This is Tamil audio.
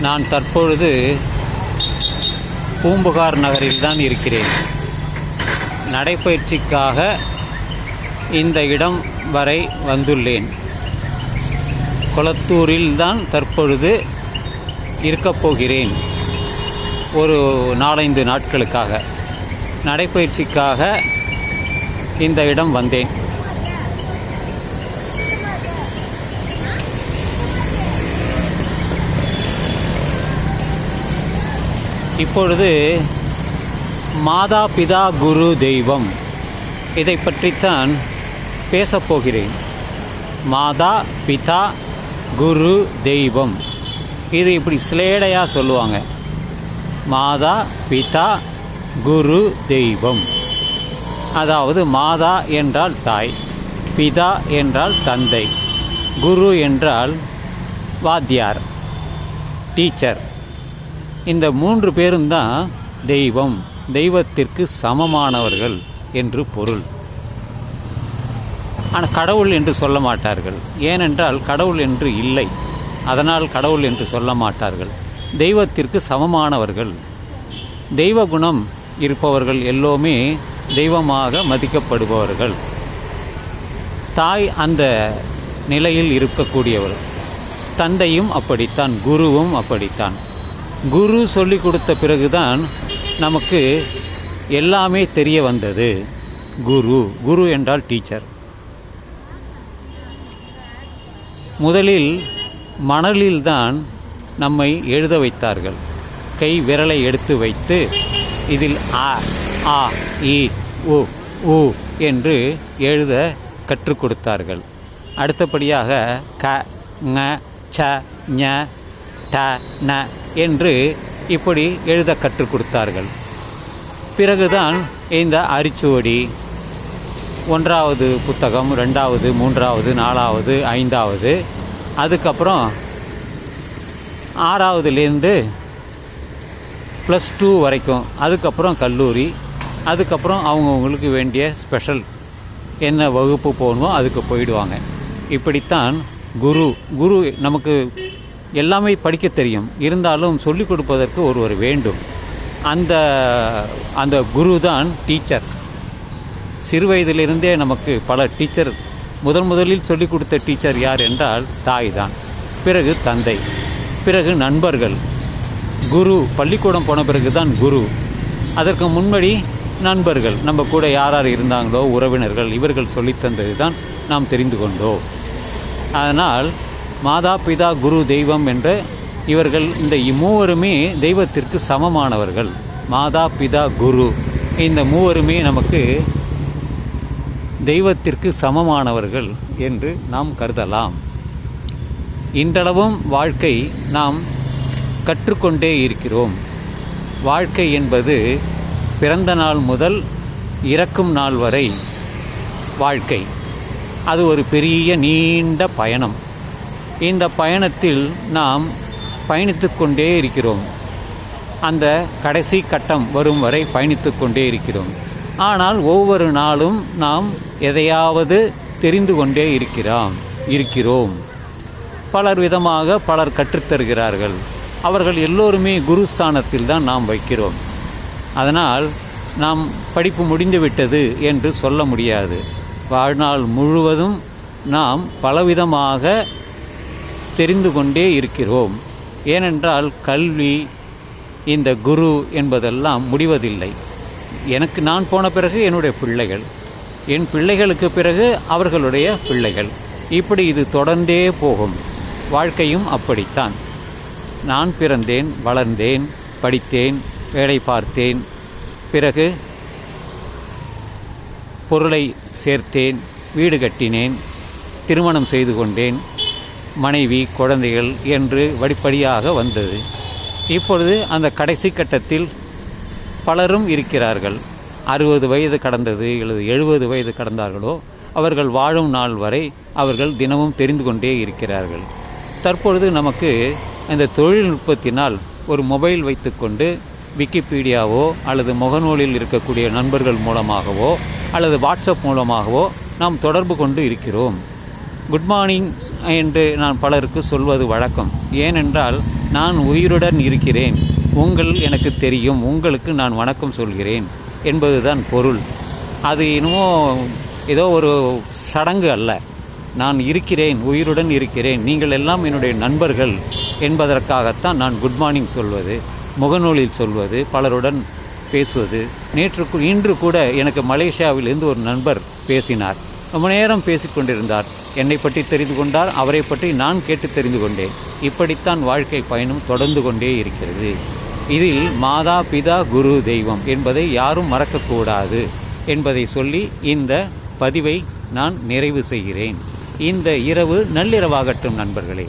நான் தற்பொழுது பூம்புகார் நகரில் தான் இருக்கிறேன். நடைப்பயிற்சிக்காக இந்த இடம் வரை வந்துள்ளேன். கொளத்தூரில் தான் தற்பொழுது இருக்கப் போகிறேன். ஒரு நாலைந்து நாட்களுக்காக. நடைப்பயிற்சிக்காக இந்த இடம் வந்தேன். இப்பொழுது மாதா பிதா குரு தெய்வம். இதை பற்றித்தான் பேசப் போகிறேன். மாதா பிதா குரு தெய்வம். இது இப்படி சிலேடையாக சொல்லுவாங்க. மாதா பிதா குரு தெய்வம். அதாவது மாதா என்றால் தாய் பிதா என்றால் தந்தை குரு என்றால் வாத்தியார் டீச்சர். இந்த மூன்று பேரும் தான் தெய்வம். தெய்வத்திற்கு சமமானவர்கள் என்று பொருள். ஆனால் கடவுள் என்று சொல்ல மாட்டார்கள். ஏனென்றால் கடவுள் என்று இல்லை. அதனால் கடவுள் என்று சொல்ல மாட்டார்கள். தெய்வத்திற்கு சமமானவர்கள். தெய்வ குணம் இருப்பவர்கள் எல்லோருமே தெய்வமாக மதிக்கப்படுபவர்கள். தாய் அந்த நிலையில் இருக்கக்கூடியவர் தந்தையும் அப்படித்தான் குருவும் அப்படித்தான். குரு சொல்லி கொடுத்த பிறகுதான் நமக்கு எல்லாமே தெரிய வந்தது. குரு குரு என்றால் டீச்சர் முதலில் மணலில்தான் நம்மை எழுத வைத்தார்கள். கை விரலை எடுத்து வைத்து இதில் ஆ ஆ இ உ உ என்று எழுத கற்றுக் கொடுத்தார்கள். அடுத்தபடியாக க ங ச ஞ ட ந என்று இப்படி எழுத கற்றுக் கொடுத்தார்கள். பிறகுதான் இந்த அரிச்சுவடி ஒன்றாவது புத்தகம் ரெண்டாவது மூன்றாவது நாலாவது ஐந்தாவது அதுக்கப்புறம் ஆறாவதுலேருந்து ப்ளஸ் டூ வரைக்கும் அதுக்கப்புறம் கல்லூரி அதுக்கப்புறம் அவங்கவுங்களுக்கு வேண்டிய ஸ்பெஷல் என்ன வகுப்பு போகணுமோ அதுக்கு போயிடுவாங்க. இப்படித்தான் குரு குரு நமக்கு எல்லாமே படிக்க தெரியும். இருந்தாலும் சொல்லிக் கொடுப்பதற்கு ஒருவர் வேண்டும். அந்த அந்த குரு தான் டீச்சர். சிறு வயதிலிருந்தே நமக்கு பல டீச்சர் முதன் முதலில் சொல்லிக் கொடுத்த டீச்சர் யார் என்றால் தாய் தான் பிறகு தந்தை. பிறகு நண்பர்கள். குரு பள்ளிக்கூடம் போன பிறகு தான் குரு. அதற்கு முன்னாடி நண்பர்கள். நம்ம கூட யார் யார் இருந்தாங்களோ உறவினர்கள் இவர்கள் சொல்லித்தந்தது தான் நாம் தெரிந்து கொண்டோம். அதனால் மாதா பிதா குரு தெய்வம் என்ற இவர்கள் இந்த மூவருமே தெய்வத்திற்கு சமமானவர்கள். மாதா பிதா குரு இந்த மூவருமே நமக்கு தெய்வத்திற்கு சமமானவர்கள் என்று நாம் கருதலாம். இன்றளவும் வாழ்க்கை நாம் கற்றுக்கொண்டே இருக்கிறோம். வாழ்க்கை என்பது பிறந்த நாள் முதல் இறக்கும் நாள் வரை வாழ்க்கை. அது ஒரு பெரிய நீண்ட பயணம். இந்த பயணத்தில் நாம் பயணித்து கொண்டே இருக்கிறோம். அந்த கடைசி கட்டம் வரும் வரை பயணித்து கொண்டே இருக்கிறோம். ஆனால் ஒவ்வொரு நாளும் நாம் எதையாவது தெரிந்து கொண்டே இருக்கிறோம் இருக்கிறோம். பலர் விதமாக பலர் கற்றுத்தருகிறார்கள் அவர்கள் எல்லோருமே குருஸ்தானத்தில் தான் நாம் வைக்கிறோம். அதனால் நாம் படிப்பு முடிந்துவிட்டது என்று சொல்ல முடியாது. வாழ்நாள் முழுவதும் நாம் பலவிதமாக தெரிந்து கொண்டே இருக்கிறோம். ஏனென்றால் கல்வி இந்த குரு என்பதெல்லாம் முடிவதில்லை. எனக்கு நான் போன பிறகு என்னுடைய பிள்ளைகள். என் பிள்ளைகளுக்கு பிறகு அவர்களுடைய பிள்ளைகள். இப்படி இது தொடர்ந்தே போகும். வாழ்க்கையும் அப்படித்தான். நான் பிறந்தேன் வளர்ந்தேன் படித்தேன் வேலை பார்த்தேன். பிறகு பொருளை சேர்த்தேன் வீடு கட்டினேன் திருமணம் செய்து கொண்டேன். மனைவி குழந்தைகள் என்று வடிப்படியாக வந்தது. இப்பொழுது அந்த கடைசி கட்டத்தில் பலரும் இருக்கிறார்கள். அறுபது வயது கடந்தது அல்லது எழுபது வயது கடந்தார்களோ அவர்கள் வாழும் நாள் வரை அவர்கள் தினமும் தெரிந்து கொண்டே இருக்கிறார்கள். தற்பொழுது நமக்கு இந்த தொழில்நுட்பத்தினால் ஒரு மொபைல் வைத்துக்கொண்டு விக்கிபீடியாவோ அல்லது முகநூலில் இருக்கக்கூடிய நண்பர்கள் மூலமாகவோ அல்லது வாட்ஸ்அப் மூலமாகவோ நாம் தொடர்பு கொண்டு இருக்கிறோம். குட் மார்னிங் என்று நான் பலருக்கு சொல்வது வழக்கம். ஏனென்றால் நான் உயிருடன் இருக்கிறேன். உங்கள் எனக்கு தெரியும். உங்களுக்கு நான் வணக்கம் சொல்கிறேன் என்பதுதான் பொருள். அது இன்னமும் ஏதோ ஒரு சடங்கு அல்ல. நான் இருக்கிறேன் உயிருடன் இருக்கிறேன். நீங்கள் எல்லாம் என்னுடைய நண்பர்கள் என்பதற்காகத்தான் நான் குட் மார்னிங் சொல்வது முகநூலில் சொல்வது பலருடன் பேசுவது. நேற்று இன்று கூட எனக்கு மலேசியாவிலிருந்து ஒரு நண்பர் பேசினார். ரொம்ப நேரம் பேசிக்கொண்டிருந்தார். என்னை பற்றி தெரிந்து கொண்டார் அவரை பற்றி நான் கேட்டு தெரிந்து கொண்டேன். இப்படித்தான் வாழ்க்கை பயணம் தொடர்ந்து கொண்டே இருக்கிறது. இதில் மாதா பிதா குரு தெய்வம் என்பதை யாரும் மறக்கக்கூடாது என்பதை சொல்லி இந்த பதிவை நான் நிறைவு செய்கிறேன். இந்த இரவு நள்ளிரவாகட்டும் நண்பர்களே.